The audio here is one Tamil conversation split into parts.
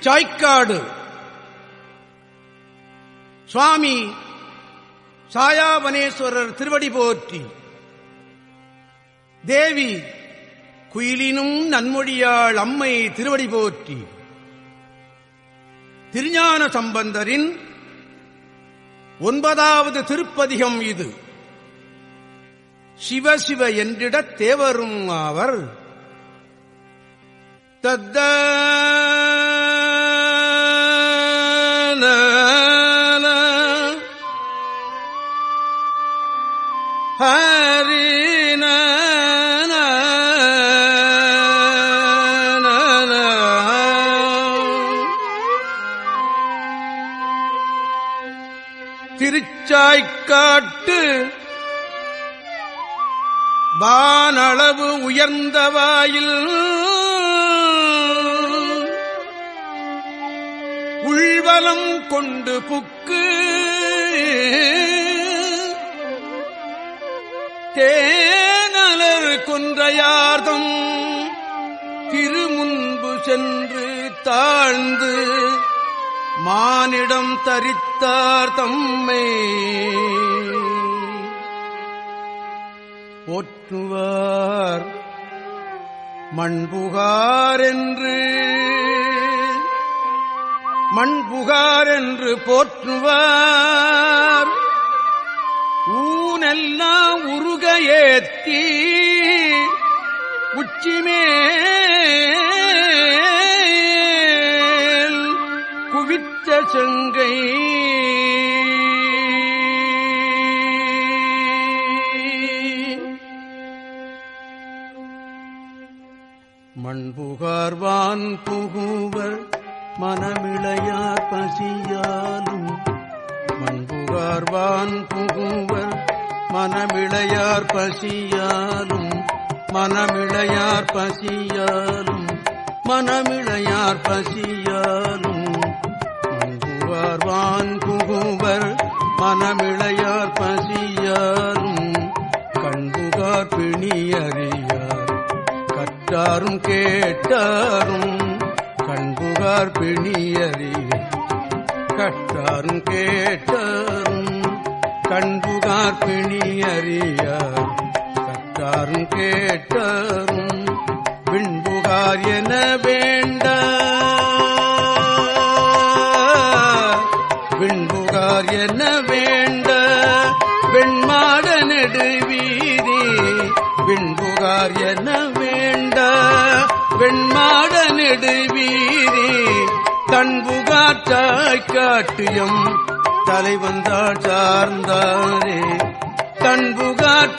சாய்க்காடு. சுவாமி சாயாவனேஸ்வரர் திருவடி போற்றி. தேவி குயிலினும் நன்மொழியாள் அம்மை திருவடி போற்றி. திருஞான சம்பந்தரின் ஒன்பதாவது திருப்பதிகம் இது. சிவசிவ என்றிடத் தேவரும் அவர் தத்த காட்டு வானளவு உயர்ந்த வாயில். உள்வலம் கொண்டு புக்கு. தேனலர் கொன்றையார்தம். திருமுன்பு சென்று தாழ்ந்து. மானிடம் தரித்தார் தம்மை. போற்றுவார் மண்புகார் என்று மண்புகார் என்று போற்றுவார். ஊனெல்லாம் உருக ஏத்தி செங்கை. மண்புகார்வான் புகுவர் மனமிளையார் பசியாலும். மண்புகார்வான் புகுவர் மனமிளையார் பசியாலும். மனமிளையார் பசியாலும். மனமிளையார் பசியாலும். பான் புகுவர் மனமிளையார் பசியாரும் கண்புகார் பிணியறியார். கற்றாரும் கேட்டாரும் கண்புகார் பிணியறிய கற்றாரும் கேட்டாரும் கண்புகார் பிணியறியார். கற்றாரும் கேட்டாரும் பின்புகார் எனவே வேண்ட விண்புகார் என வேண்ட? வெண்மாட நெடுவீதி. விண்புகார் என வேண்ட? வெண்மாட நெடுவீதி. தன்புகார் காட்டியம் தலைவந்தாள் சார்ந்தாரே. தன்புகார்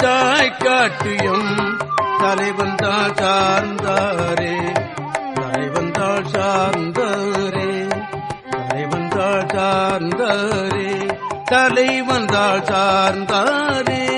காட்டியம் தலைவந்தாள் சார்ந்தாரே. தலைவந்தாள் சார்ந்தாரே சார்ந்தாரே. தலைவந்தாள் சார்ந்தாரே.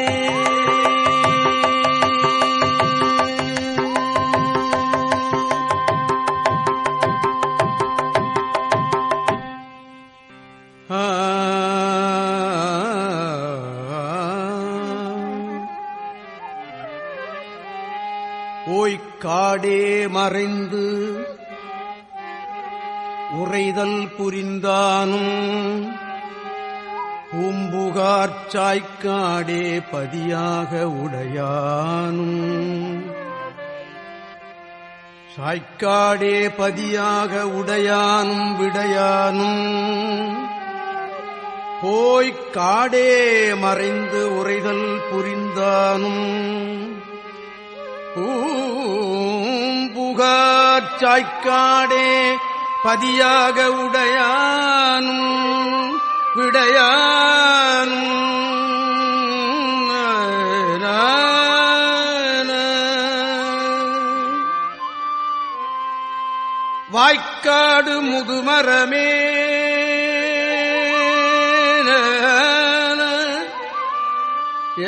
புரிந்தானும். பூம்புகார்ச்சாய்க்காடே பதியாக உடையானும். சாய்க்காடே பதியாக உடையானும் விடையானும். போய்க் காடே மறைந்து உரைதல் புரிந்தானும். பூம்புகார்ச்சாய்க்காடே பதியாக உடையானும் விடையானும் வாய்க்காடு முதுமரமே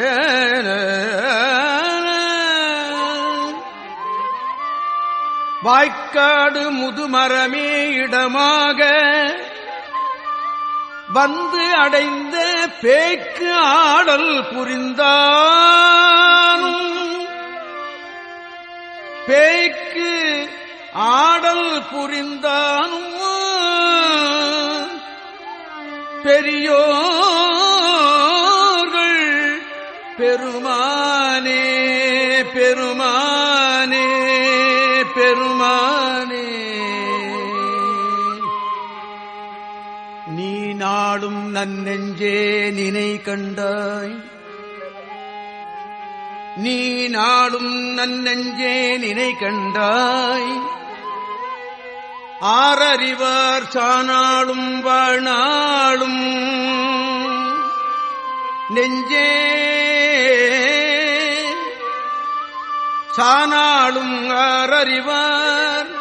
ஏன வாய்க்காடு முதுமரமே இடமாக வந்து அடைந்த பேக்கு ஆடல் புரிந்தானும். பேய்க்கு ஆடல் புரிந்தானும். பெரியோர்கள் பெருமானே. பெருமானே. நீ நாடும் நன்னெஞ்சே நினை கண்டாய். நீ நாடும் நன்னெஞ்சே நினை கண்டாய். ஆறறிவார் சானாளும் வாழ்நாளும் நெஞ்சே சானாளும் ஆரறிவார்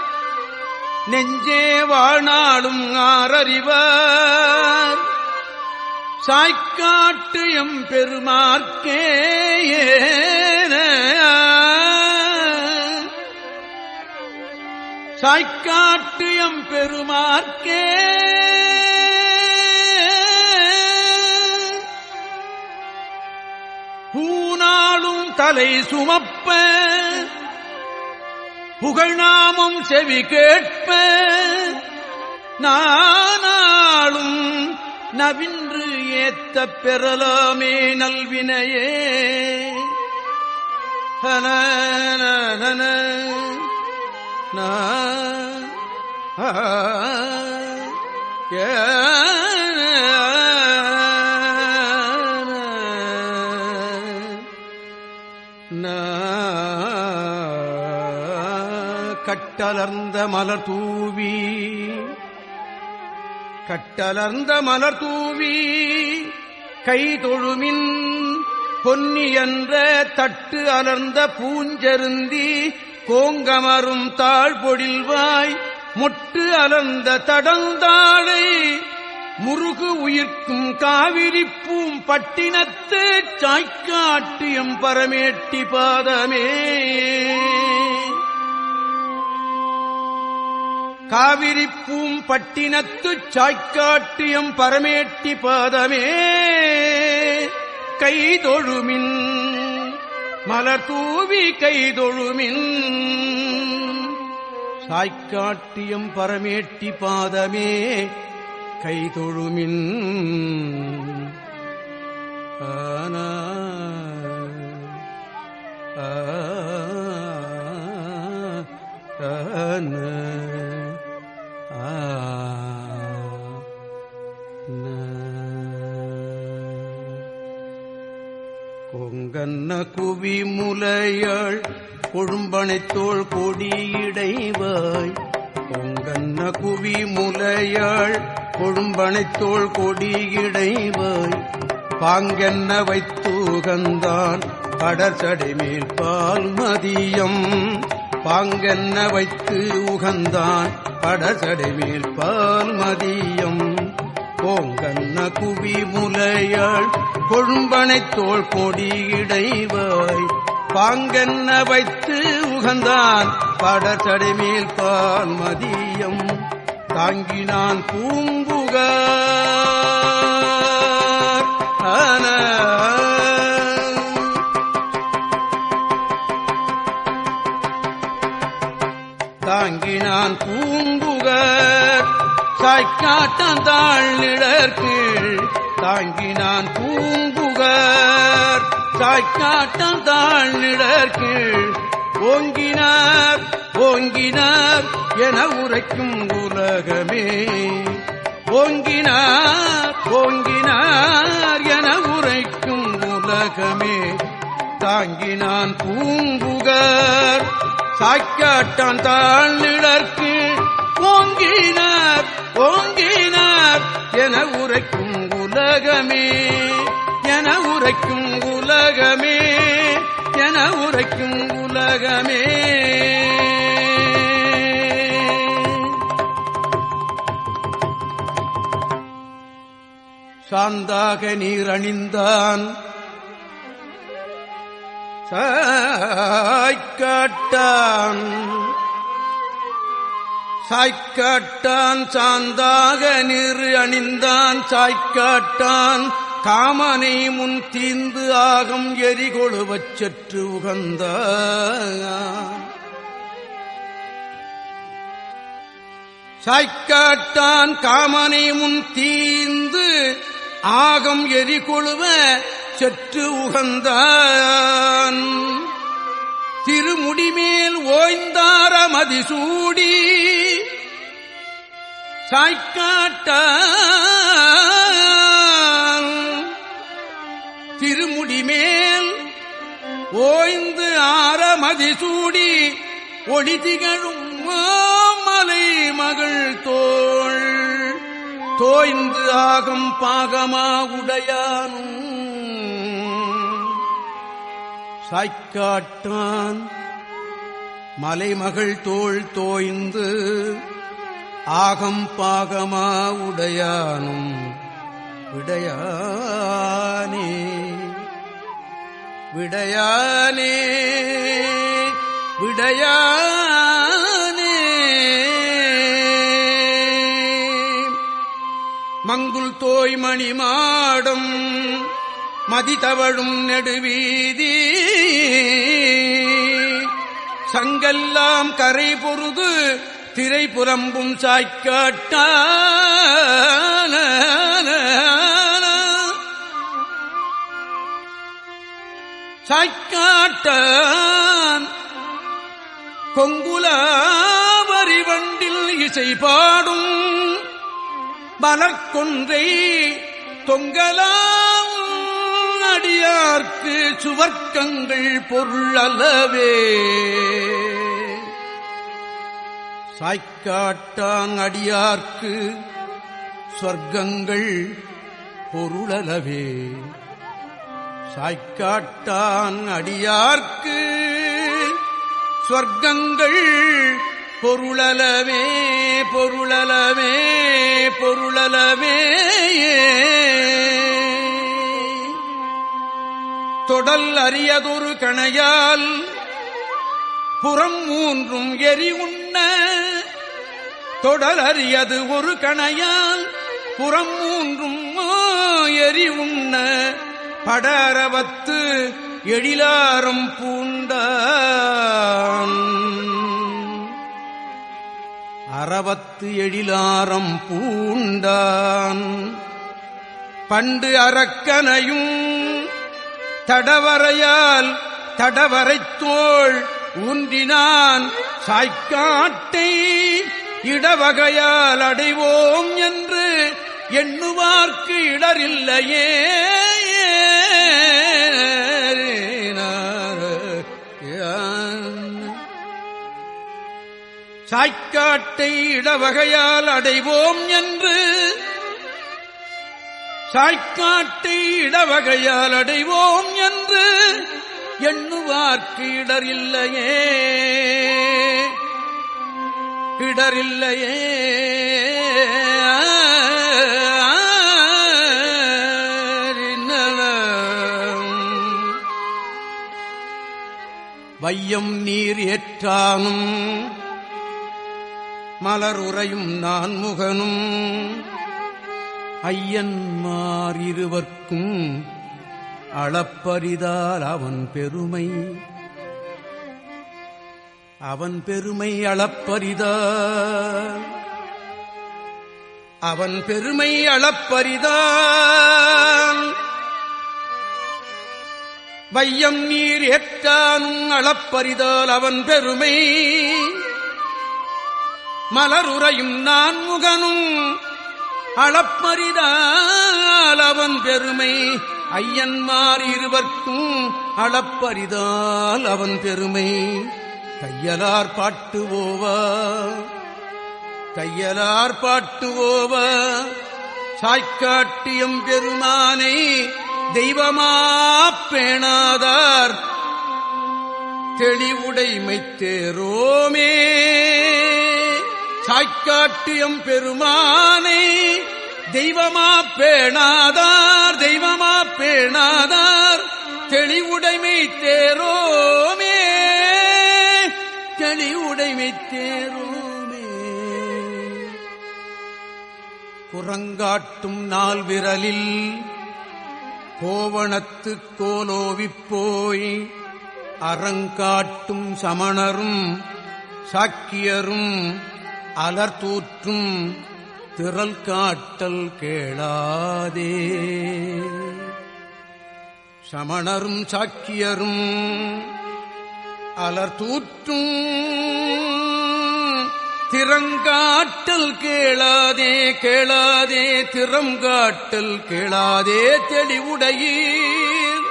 நெஞ்சே வாழ்நாளும் ஆரறிவார் சாய்க்காட்டு எம் பெருமார்க்கே சாய்க்காட்டு எம் பெருமார்க்கே தலை சுமப்ப புகழ்நாமம் செவி கேட்ப நானாளும் நவின்று ஏத்த பெறலாமே நல்வினையே. ஹன ஏ, கட்டலர்ந்த மலர் தூவி கட்டலர்ந்த மலர் தூவி கை தொழுமின் பொன்னியன்ற தட்டு அலர்ந்த பூஞ்சருந்தி கோங்கமரும் தாழ் பொழில்வாய் முட்டு அலர்ந்த தடந்தாழை முருகு உயிர்க்கும் காவிரிப்பும் பட்டினத்து சாய்க்காட்டியம் பரமேட்டி பாதமே. காவிரிப்பூம் பட்டினத்துச் சாய்க்காட்டியம் பரமேட்டி பாதமே கைதொழுமின் மலர் தூவி கைதொழுமின் சாய்க்காட்டியம் பரமேட்டி பாதமே கைதொழுமின் ஆனா ஆன கொங்கன்ன குவி முலையாள் கொழும்பனைத்தோள் கொடியிடைவாய் கொங்கன்ன குவி முலையாள் கொழும்பனைத்தோள் கொடியிடைவாய் பாங்கென்ன வைத்தூகந்தான் படர்சடை மேல் பால் மதியம். பாங்கென்ன வைத்து உகந்தான் படர்சடை மேல் பால் மதியம். போங்கன்ன குவி முலையாள் கொழும்பனைத் தோள் கொடியிடைவாய் பாங்கன்ன வைத்து உகந்தான் படர்சடை மேல் பால் மதியம். தாங்கினான் பூம்புகார். ஆன. தாங்கினான் பூ சாய்க்காட்டான் தாழ் நிழற்கீழ் தாங்கினான் பூங்குகர் சாய்க்காட்டான் தாழ் நிழற்கீழ் ஓங்கினார் ஓங்கினார் என உரைக்கும் உலகமே. ஓங்கினார் ஓங்கினார் என உரைக்கும் உலகமே. தாங்கினான் பூம்புகார் சாய்க்காட்டான் தாழ்நிழற்கு ஓங்கினார் ஓங்கினார் என உரைக்கும் உலகமே என உரைக்கும் உலகமே என உரைக்கும் உலகமே. சாந்தாக நீர் அணிந்தான். சாய்க்காட்டான் சாய்க்காட்டான் சாந்தாக நிறு அணிந்தான். சாய்க்காட்டான் காமனை முன் தீந்து ஆகம் எரிகொழுவச் சற்று உகந்த சாய்க்காட்டான் காமனை முன் தீந்து ஆகம் எரிகொழுவ சற்று உகந்தான். திருமுடிமேல் ஓய்ந்தார மதிசூடி. சாய்க்காட்டான் திருமுடிமேல் ஓய்ந்து ஆர மதிசூடி. ஒளி திகழும் மலை மகள் தோள். தோய்ந்து ஆகம் பாகமா உடையானும். சாய்க்காட்டான் மலைமகள் தோள் தோய்ந்து ஆகம் பாகமா உடையானும் விடையானே. விடையானே விடையானே. மங்குல் தோய்மணி மாடும் மாடம் மதிதவழும் நெடுவீதி சங்கெல்லாம் கரை பொருது திரை புலம்பும் சாய்க்காட்டான. சாய்க்காட்டான். கொங்குலாவரி வண்டில் இசை பாடும். மலர்கொன்றை தொங்கலா அடியார்க்கு சுவர்க்கங்கள் பொருளலவே சாய்க்காட்டான் அடியார்க்கு சொர்க்கங்கள் பொருளலவே சாய்க்காட்டான் அடியார்க்கு சொர்க்கங்கள் பொருளலவே பொருளலவே பொருளலவே தொடல் அறியதொரு கணையால் புறம் மூன்றும் எரி உண்ண. தொடல் அறியது ஒரு கணையால் புறம் மூன்றும் எரி உண்ண. படரவத்து எழிலாரம் பூண்டான். அறவத்து எழிலாரம் பூண்டான். பண்டு அரக்கனையும் தடவரையால் தடவரைத்தோள் ஊன்றினான். சாய்க்காட்டை இடவகையால் அடைவோம் என்று எண்ணுவார்க்கு இடரில்லையே. சாய்க்காட்டை இடவகையால் அடைவோம் என்று சாய்க்காட்டை இடவகையால் அடைவோம் என்று எண்ணுவார்க்கு இடர் இடரில்லையே இடரில்லையே வையம் நீர் ஏற்றானும் மலர் உறையும் நான் முகனும் ஐயன்மார் இருவர்க்கும் அளப்பரிதால் அவன் பெருமை. அவன் பெருமை அளப்பரிதால். அவன் பெருமை அளப்பரிதான் வையம் நீர் ஏற்றானும் அளப்பரிதால் அவன் பெருமை. மலருறையும் நான் முகனும் அளப்பரிதால் அவன் பெருமை. ஐயன்மார் இருவர்க்கும் அளப்பரிதால் அவன் பெருமை. கையலார் பாட்டுவோவா கையலார் ஓவ சாய்க்காட்டியம் பெருமானை தெய்வமா பேணாதார். தெளிவுடைமை தேரோமே. காய்காட்டியம் பெருமானை தெய்வமா பேணாதார் தெய்வமா பேணாதார் தெளிவுடைமை தேரோமே தெளிவுடைமை தேரோமே. குரங்காட்டும் நால் விரலில் கோவணத்து கோலோவிப்போய் அறங்காட்டும் சமணரும் சாக்கியரும் அலர்தூற்றும் திரள் காட்டல் கேளாதே. சமணரும் சாக்கியரும் அலர்தூற்றும் திறங்காட்டல் கேளாதே கேளாதே திறங்காட்டல் கேளாதே தெளிவுடையீர்.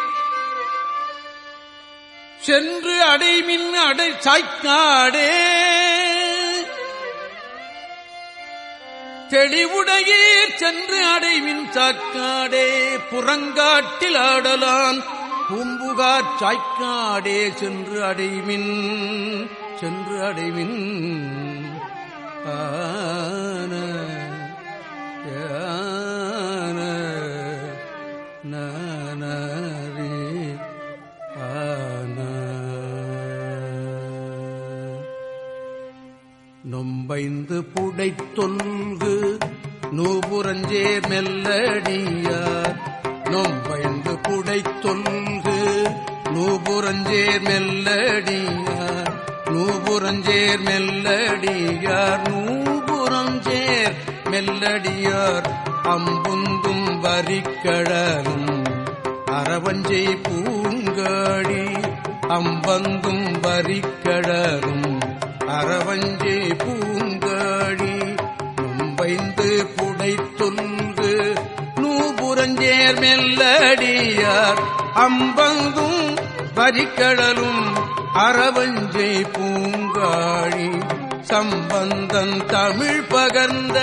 சென்று அடைமின் அடை சாய்க்காடே. தெளிவுடையீர் சென்று அடைவின் சாக்காடே புறங்காட்டில் ஆடலான் பூம்புகார் சாய்க்காடே சென்று அடைவின் சென்று அடைவின். ஆன. நொம்பைந்து புடைத்தொல்கு நூபுரஞ்சே மெல்லடியார். நொம்பைந்து புடைத்தொல்கு நூபுரஞ்சேர் மெல்லடியார். நூபுரஞ்சேர் மெல்லடியார் நூபுரஞ்சேர் மெல்லடியார். அம்புந்தும் வரிக்கடலும் அரவஞ்சை பூங்காடி அம்பந்தும் வரிக்கடலும் அரவஞ்சை பூங்க மும்பைந்து புடைத்தொல்கு நூபுரஞ்சேர் மெல்லடியார். அம்பங்கும் வரிக்கடலும் அரவஞ்சை பூங்காழி. சம்பந்தன் தமிழ் பகர்ந்த.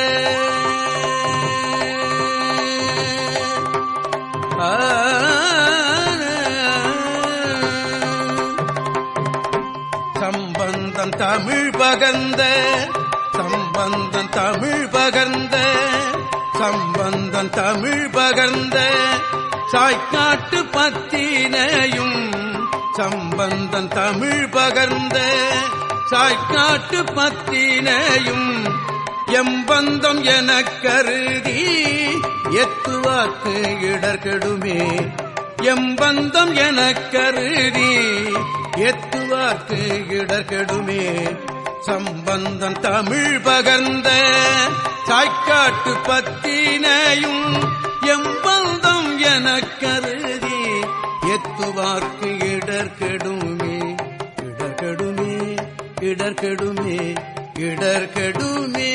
சம்பந்தன் தமிழ் பகர்ந்த. சம்பந்தன் தமிழ் பகர்ந்த சம்பந்தன் தமிழ் பகர்ந்த சாய்க்காட்டு பத்தினையும் சம்பந்தன் தமிழ் பகர்ந்த சாய்க்காட்டு பத்தினையும் எம்பந்தம் என கருதி எத்துவாக்கு இடர்கெடுமே. எம்பந்தம் என கருதி எத்துவாக்கு இடர்கெடுமே. சம்பந்தன் தமிழ் பகர்ந்த சாய்க்காட்டு பத்தினையும் எம்பந்தம் என கருதி எத்துவார்க்கு இடர்கெடுமே இடர்கெடுமே இடர்கெடுமே இடர்கெடுமே.